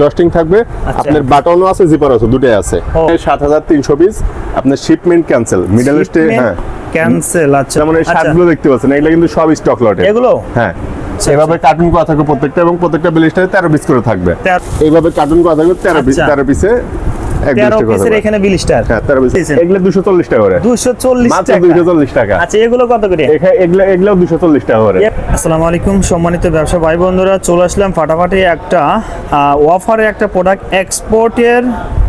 Dusting থাকবে। আচ্ছা। আপনার বাটনও আছে জিপার আছে দুটোই আছে। সাত হাজার তিনশো পিস আপনার শিপমেন্ট ক্যান্সেল মিডল স্টে হ্যাঁ। ক্যান্সেল আচ্ছা। মানে আচ্ছা, শার্টগুলো দেখতে পাচ্ছেন এগুলো কিন্তু সব স্টক লটে এগুলো? হ্যাঁ। এভাবে কার্টুন করা থাকবে প্রত্যেকটা এবং প্রত্যেকটা ব্লিস্টারে তেরো পিস করে থাকবে। এইভাবে কার্টুন করা থাকবে তেরো পিস আচ্ছা। তেরো পিসে এক তেরো blister করে পিসের থাকবে। এখানে বিলিস্টার হ্যাঁ পিস টাকা করে। মাত্র টাকা। আচ্ছা এগুলো কত করে? এখানে এগুলো এগুলো টাকা করে। আসসালামু আলাইকুম সম্মানিত ব্যবসা ভাই বন্ধুরা চলে আসলাম ফাটাফাটি একটা অফারে একটা প্রোডাক্ট এক্সপোর্টের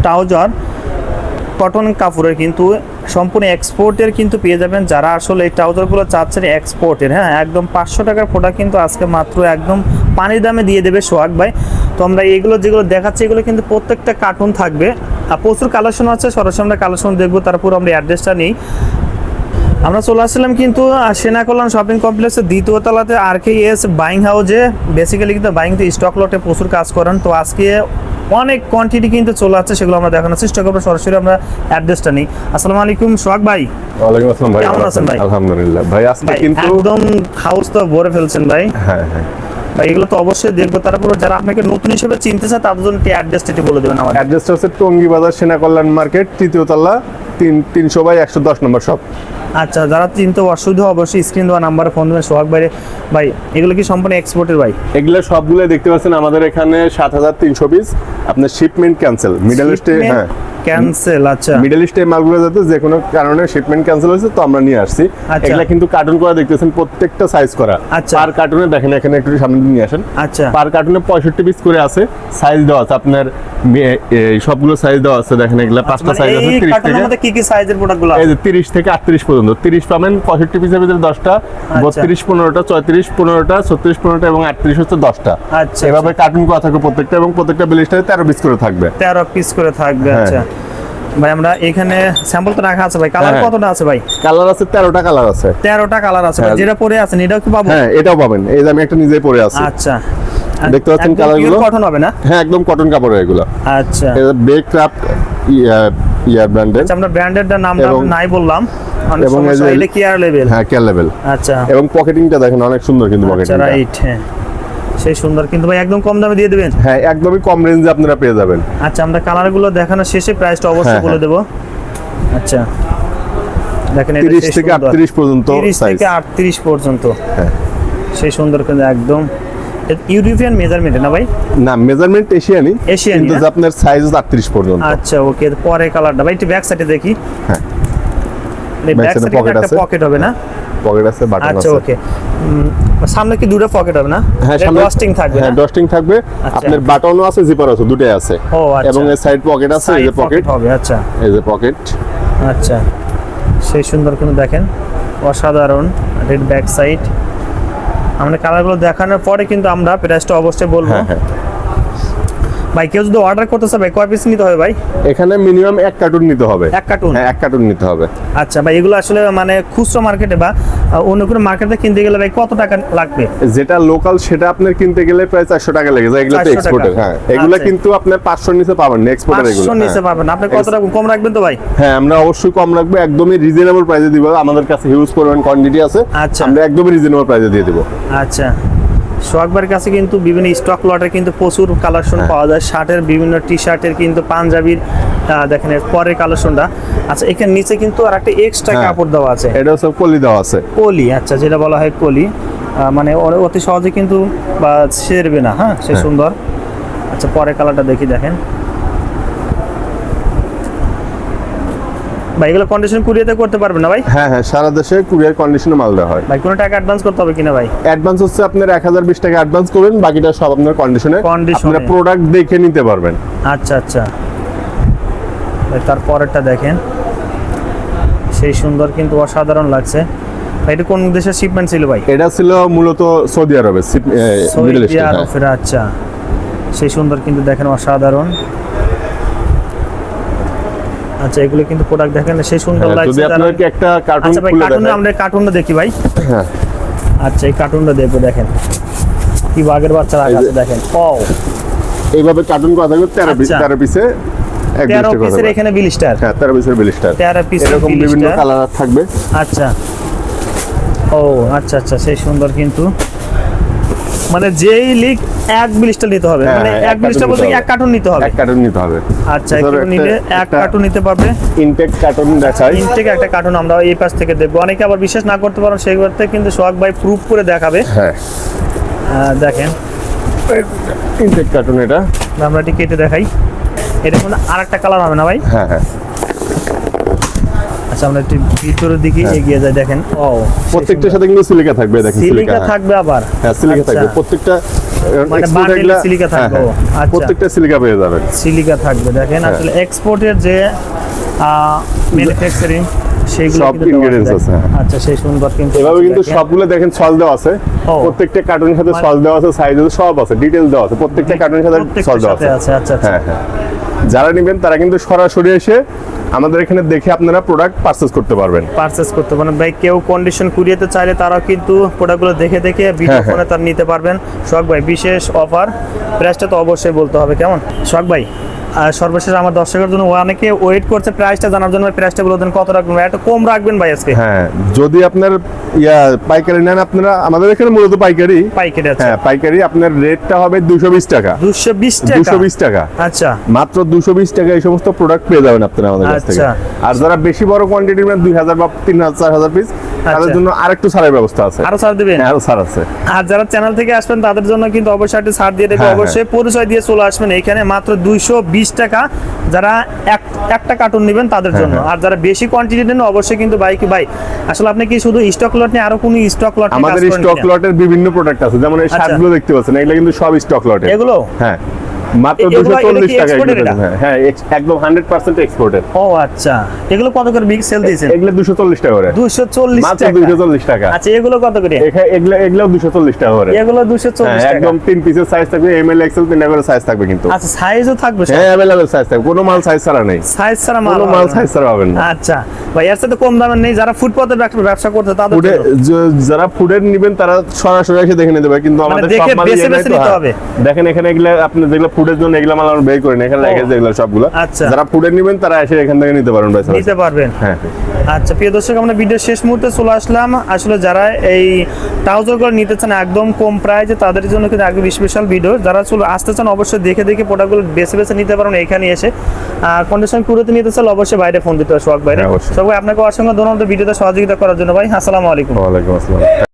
ট্রাউজার কটন কাপড়ের কিন্তু সম্পূর্ণ এক্সপোর্টের কিন্তু পেয়ে যাবেন যারা আসলে এই ট্রাউজারগুলো চাচ্ছেন এক্সপোর্টের হ্যাঁ একদম পাঁচশো টাকার প্রোডাক্ট কিন্তু আজকে মাত্র একদম পানির দামে দিয়ে দেবে সোহাগ ভাই। তো আমরা এগুলো যেগুলো দেখাচ্ছি এগুলো কিন্তু প্রত্যেকটা কার্টুন থাকবে। আর প্রচুর কালেকশন আছে সরাসরি আমরা কালেকশন দেখব তারপর আমরা অ্যাড্রেসটা নিই। আমরা চলে আসছিলাম কিন্তু সেনা কল্যাণ শপিং কমপ্লেক্সের দ্বিতীয় তলাতে আর কে এস বাইং হাউজে বেসিক্যালি কিন্তু বাইংতে স্টক লটে প্রচুর কাজ করেন। তো আজকে অনেক কোয়ান্টিটি কিন্তু চলে আসছে সেগুলো আমরা দেখানোর চেষ্টা করব সরাসরি আমরা অ্যাড্রেসটা নিই। আসসালামু আলাইকুম সোহাগ ভাই। ওয়ালাইকুম আসসালাম ভাই কেমন আছেন ভাই? আলহামদুলিল্লাহ। ভাই আজকে কিন্তু একদম হাউস তো ভরে ফেলছেন ভাই। হ্যাঁ হ্যাঁ। এগুলো তো অবশ্যই দেখব। তারপর যারা আপনাকে নতুন হিসেবে চিনতে চায় তাদের জন্য অ্যাড্রেসটা একটু বলে দেবেন আমার। অ্যাড্রেসটা হচ্ছে টঙ্গী বাজার সেনা কল্যাণ মার্কেট তৃতীয় তলা তিন তিনশো বাই একশো দশ নম্বর শপ আচ্ছা যারা চিনতে অসুবিধা অবশ্যই স্ক্রিন দেওয়া নাম্বারে ফোন দেবেন। সোহাগ ভাই ভাই এগুলো কি সম্পূর্ণ এক্সপোর্টের ভাই? এগুলো সবগুলো দেখতে পাচ্ছেন আমাদের এখানে সাত হাজার তিনশো পিস আপনার শিপমেন্ট ক্যান্সেল মিডল স্টে হ্যাঁ। ক্যান্সেল আচ্ছা। মিডল ইস্টে মালগুলো যাতে যে কোনো কারণে শিপমেন্ট ক্যান্সেল হয়েছে তো আমরা নিয়ে আসছি। আচ্ছা। এগুলা কিন্তু কার্টুন করা দেখতেছেন প্রত্যেকটা সাইজ করা। আচ্ছা। পার কার্টুনে দেখেন এখানে একটু সামনে নিয়ে আসেন। আচ্ছা। পার কার্টুনে পঁয়ষট্টি পিস করে আছে সাইজ দেওয়া আছে আপনার এই সবগুলো সাইজ দেওয়া আছে দেখেন এগুলা পাঁচটা মানে সাইজ আছে এই তিরিশ কার্টুনের থেকে মধ্যে কি কি সাইজের প্রোডাক্টগুলো এই যে তিরিশ থেকে আটত্রিশ পর্যন্ত। তিরিশ পাবেন পঁয়ষট্টি পিসের ভিতরে দশটা বত্রিশ পনেরোটা চৌত্রিশ পনেরোটা ছত্রিশ পনেরোটা এবং আটত্রিশ হচ্ছে দশটা। আচ্ছা এভাবে কার্টুন করা থাকবে প্রত্যেকটা এবং প্রত্যেকটা ব্লিস্টারে তেরো পিস করে থাকবে। তেরো পিস করে থাকবে হ্যাঁ। আচ্ছা। ভাই আমরা এখানে স্যাম্পল তো রাখা আছে ভাই। কালার হ্যাঁ। কতটা আছে ভাই? কালার আছে তেরোটা কালার আছে। তেরোটা কালার আছে ভাই। হ্যাঁ। যেটা পরে আছেন এটাও কি পাবো? হ্যাঁ এটাও পাবেন। এই যে আমি একটা নিজেই পরে আছি। আচ্ছা। দেখতে পাচ্ছেন কালারগুলো? কটন হবে না? হ্যাঁ একদম কটন কাপড়ের এগুলো। আচ্ছা। বেক ক্রাফট ইয়ার ব্র্যান্ডের আচ্ছা আমরা ব্র্যান্ডেডটার নামটা নাই বললাম। এবং এই যে- এটা কেয়ার লেভেল হ্যাঁ কেয়ার লেভেল আচ্ছা। এবং পকেটিংটা দেখেন অনেক সুন্দর কিন্তু আচ্ছা পকেটিংটা রাইট হ্যাঁ। সেই সুন্দর। কিন্তু ভাই একদম কম দামে দিয়ে দেবেন? হ্যাঁ একদমই কম রেঞ্জে আপনারা পেয়ে যাবেন। আচ্ছা আমরা কালারগুলো দেখানোর শেষে প্রাইসটা অবশ্যই হ্যাঁ, বলে দেবো। আচ্ছা। দেখেন এটা তিরিশ সেই থেকে সুন্দর। আটত্রিশ পর্যন্ত 30 থেকে আটত্রিশ পর্যন্ত। হ্যাঁ। সেই সুন্দর কিন্তু একদম। ইউরোপিয়ান মেজারমেন্ট না ভাই? না মেজারমেন্ট এশিয়ানি এশিয়ানি, কিন্তু আপনার সাইজ আটত্রিশ পর্যন্ত। আচ্ছা ওকে পরে কালারটা ভাই একটু ব্যাক সাইডে দেখি। হ্যাঁ। আছে। পকেট হবে না? পকেট আছে বাটন আচ্ছা ওকে সামনে কি দুটো পকেট হবে না? হ্যাঁ সামনে ডস্টিং থাকবে হ্যাঁ না? ডস্টিং থাকবে। আচ্ছা। আপনার বাটনও আছে জিপার আছে দুটোই আছে। ও আচ্ছা। এবং এই সাইড পকেট আছে এই যে পকেট হবে আচ্ছা। এই যে পকেট আচ্ছা। সেই সুন্দর কিন্তু দেখেন অসাধারণ রেড ব্যাক সাইড আমরা কালারগুলো দেখানোর পরে কিন্তু আমরা প্রাইসটা অবশ্যই বলব। হ্যাঁ হ্যাঁ। ভাই কেউ যদি অর্ডার করতে চায় ভাই কয় পিস নিতে হবে ভাই? এখানে মিনিমাম এক কার্টুন নিতে হবে। এক কার্টুন হ্যাঁ এক কার্টুন নিতে হবে। আচ্ছা ভাই এগুলো আসলে মানে খুচরো মার্কেটে বা অন্য কোনো মার্কেটে কিনতে গেলে ভাই কত টাকা লাগবে? যেটা লোকাল সেটা আপনার কিনতে গেলে প্রায় চারশো টাকা লেগে যায়। এগুলো তো 400 এক্সপোর্টের হ্যাঁ এগুলো আচ্ছা। কিন্তু আপনার পাঁচশোর নিচে পাবেন না এক্সপোর্টের এগুলো। পাঁচশো নিচে হ্যাঁ। পাবেন। আপনি কত টাকা কম রাখবেন তো ভাই? হ্যাঁ আমরা অবশ্যই কম রাখব। একদমই রিজনেবল প্রাইসে দিব। আমাদের কাছে হিউজ পরিমাণ কোয়ান্টিটি আছে। আচ্ছা। আমরা একদমই রিজনেবল প্রাইসে দিয়ে দিব। আচ্ছা। সোহাগবার কাছে কিন্তু বিভিন্ন স্টক লটের কিন্তু প্রচুর কালেকশন হ্যাঁ। পাওয়া যায়। শার্টের বিভিন্ন টি শার্টের কিন্তু পাঞ্জাবির দেখেন এর পরের কালেকশনটা আচ্ছা এখানে নিচে কিন্তু আর একটা এক্সট্রা হ্যাঁ। কাপড় দেওয়া আছে। এটা হচ্ছে কলি দেওয়া আছে। কলি আচ্ছা যেটা বলা হয় কলি। মানে ওর- অতি সহজে কিন্তু বা সেরবে না হ্যাঁ সে হ্যাঁ। সুন্দর। আচ্ছা পরের কালারটা দেখি দেখেন। ভাই এগুলো কন্ডিশন কুরিয়াতে করতে পারবেন না ভাই? হ্যাঁ হ্যাঁ সারা দেশে কুরিয়ার কন্ডিশনে মাল দেওয়া হয়। ভাই কোনো টাকা অ্যাডভান্স করতে হবে কিনা ভাই? অ্যাডভান্স হচ্ছে আপনার এক হাজার বিশ টাকা অ্যাডভান্স করবেন বাকিটা সব আপনার কন্ডিশনে। আপনারা প্রোডাক্ট দেখে নিতে পারবেন। আচ্ছা আচ্ছা। ভাই, তারপরেরটা দেখেন। সেই সুন্দর কিন্তু অসাধারণ লাগছে। ভাই এটা কোন দেশের শিপমেন্ট ছিল ভাই? এটা ছিল মূলত সৌদি আরবে সৌদি ইস্টে, হ্যাঁ। আরবের আচ্ছা। সেই সুন্দর কিন্তু দেখেন অসাধারণ। আচ্ছা এগুলো কিন্তু প্রোডাক্ট দেখেন সেই সুন্দর হ্যাঁ, লাগছে যদি তারা- আপনাকে একটা কার্টুন আচ্ছা ভাই দেখাই। আমরা কার্টুনটা দেখি ভাই। হ্যাঁ। আচ্ছা এই কার্টুনটা দেখব দেখেন। কি বাঘের বাচ্চা রাখা আছে দেখেন। ও এইভাবে কার্টুন করা থাকবে তেরো পিস আচ্ছা। তেরো পিসে এক তেরো blister করা পিসের থাকবে। এখানে বিলিস্টার? হ্যাঁ তেরো পিসের বিলিস্টার। তেরো পিস এরকম বিভিন্ন কালার থাকবে। আচ্ছা। ও আচ্ছা আচ্ছা সেই সুন্দর কিন্তু। মানে যেই লিক এক ব্লিস্টার নিতে হবে। হ্যাঁ, মানে হ্যাঁ, এক ব্লিস্টার বলতে কি এক কার্টুন নিতে হবে? এক কার্টন নিতে হবে। আচ্ছা এক ধরো কার্টুন নিলে এক কার্টুন নিতে পারবে? ইনটেক কার্টন দেখাই। ইনটেক একটা কার্টুন আমরা এই পাশ থেকে দেখব। অনেকে আবার বিশ্বাস না করতে পারেন সেই করতে কিন্তু সোহাগ ভাই প্রুফ করে দেখাবে। হ্যাঁ। দেখেন। ইনটেক কার্টন এটা। আমরা এটি কেটে দেখাই। এটা কিন্তু আরেকটা কালার হবে না ভাই? হ্যাঁ হ্যাঁ। আচ্ছা আমরা একটু ভিতরের দিকে এগিয়ে যাই দেখেন। ও প্রত্যেকটার সাথে কিন্তু সিলিকা থাকবে দেখেন সিলিকা থাকবে আবার। হ্যাঁ সিলিকা আচ্ছা, থাকবে। প্রত্যেকটা মানে export bundle এ এগুলা- সিলিকা হ্যাঁ, থাকবে, হ্যাঁ, আচ্ছা। প্রত্যেকটা সিলিকা পেয়ে যাবেন। সিলিকা থাকবে দেখেন। হ্যাঁ। আসলে এক্সপোর্টের যে ম্যানুফ্যাকচারিং সেইগুলো সব। আছে, হ্যাঁ। আচ্ছা সেই সুন্দর কিন্তু এভাবে কিন্তু সবগুলো দেখেন সল দেওয়া আছে। প্রত্যেকটা কার্টুনের সাথে মানে- সল দেওয়া আছে সাইজ সব আছে দেওয়া আছে। প্রত্যেকটা কার্টুনের সাথে সল দেওয়া আছে। আছে, আচ্ছা, আচ্ছা। হ্যাঁ হ্যাঁ। যারা নেবেন তারা কিন্তু সরাসরি এসে আমাদের এখানে দেখে আপনারা প্রোডাক্ট পারচেজ করতে পারবেন। পারচেস করতে পারবেন। ভাই কেউ কন্ডিশন কুরিয়াতে চাইলে তারাও কিন্তু প্রোডাক্টগুলো দেখে দেখে ভিডিও। ফোনে তার নিতে পারবেন। শখ ভাই বিশেষ অফার প্রাইসটা তো অবশ্যই বলতে হবে কেমন? শখ ভাই আর সর্বশেষ আমার দর্শকের জন্য অনেকে ওয়েট করছে প্রাইসটা জানার জন্য। প্রাইসটা বলে দেন কত রাখবেন একটু কম রাখবেন ভাই আজকে। হ্যাঁ যদি আপনার ইয়া পাইকারি নেন আপনারা আমাদের এখানে মূলত পাইকারি। পাইকারি আছে হ্যাঁ পাইকারি আপনার রেটটা হবে দুশো বিশ টাকা। দুশো বিশ টাকা? দুশো বিশ টাকা। আচ্ছা। মাত্র দুশো বিশ টাকা এই সমস্ত প্রোডাক্ট পেয়ে যাবেন আপনারা আমাদের কাছ থেকে। আচ্ছা। আর যারা বেশি বড় কোয়ান্টিটি নেন দুই হাজার বা তিন হাজার চার হাজার পিস তাদের আচ্ছা। জন্য আরেকটু ছাড়ের ব্যবস্থা আছে। আরও ছাড় দিবেন? হ্যাঁ, আরও ছাড় আছে। আর যারা চ্যানেল থেকে আসবেন তাদের জন্য কিন্তু অবশ্যই একটা ছাড় দিয়ে দেবে। হ্যাঁ, অবশ্যই পরিচয় দিয়ে চলে আসবেন। এখানে মাত্র দুইশো বিশ টাকা যারা এক একটা কার্টুন নেবেন তাদের হ্যাঁ, জন্য। আর যারা বেশি কোয়ান্টিটি নেন অবশ্যই কিন্তু বাইক ভাই আসলে আপনি কি শুধু স্টক লট নিয়ে আরও কোনো স্টক লট আমাদের স্টক লটের বিভিন্ন প্রোডাক্ট আছে। যেমন এই আচ্ছা। শার্টগুলো দেখতে পাচ্ছেন এগুলো কিন্তু সব স্টক লটে এগুলো? হ্যাঁ। মাত্র এ- এগুলো- দুশো চল্লিশ এটা কি টাকা exported এগুলো এটা? হ্যাঁ, হ্যাঁ একদম হান্ড্রেড পার্সেন্ট এক্সপোর্টের ও আচ্ছা। এগুলো কত করে বিগ সেল দিয়েছেন? এগুলো দুশো চল্লিশ টাকা করে। দুশো চল্লিশ মাত্র টাকা? দুশো চল্লিশ টাকা। আচ্ছা এগুলো কত করে? এগুলো এগুলো দুশো চল্লিশ টাকা করে। এগুলো দুশো হ্যাঁ চল্লিশ টাকা। একদম তিন পিসের সাইজ থাকবে এম এল এক্সেল তিনটা করে সাইজ থাকবে কিন্তু। আচ্ছা সাইজও থাকবে হ্যাঁ অ্যাভেলেবেল সাইজ থাকবে। কোনো মাল সাইজ ছাড়া নেই। সাইজ ছাড়া মাল কোনো মাল সাইজ ছাড়া পাবেন না। আচ্ছা। ভাই এর সাথে কম দামের নেই। যারা ফুটপাতে ব্যবসা- করতে তাদের ফুডে যারা ফুডের নিবেন তারা সরাসরি এসে দেখে নিতে পারে। কিন্তু আমাদের মানে সব মাল বেছে বেছে নিতে। হবে। দেখেন এখানে এগুলা আপনি যেগুলো ফুডের জন্য এগুলা মাল আমরা বের করি না এখানে রেখে যেগুলো সবগুলো। আচ্ছা। যারা ফুডের নিবেন তারা এসে এখান থেকে নিতে পারেন ভাই নিতে পারবেন। হ্যাঁ। আচ্ছা প্রিয় দর্শক আমরা ভিডিও শেষ মুহূর্তে চলে আসলাম। আসলে যারা এই ট্রাউজারগুলো নিতে চান একদম কম প্রাইজে তাদের জন্য কিন্তু একদম স্পেশাল ভিডিও যারা চলে আসতে চান অবশ্যই দেখে দেখে প্রোডাক্টগুলো বেছে বেছে নিতে পারেন এখানে এসে। আর কন্ডিশন কুড়োতে নিতে চান অবশ্যই বাইরে ফোন দিতে হবে সোহাগ বাইরে। সবাই আপনাকে অসংখ্য ধন্যবাদ ভিডিওতে সহযোগিতা করার জন্য ভাই। আসসালামু আলাইকুম। ওয়ালাইকুম আসসালাম।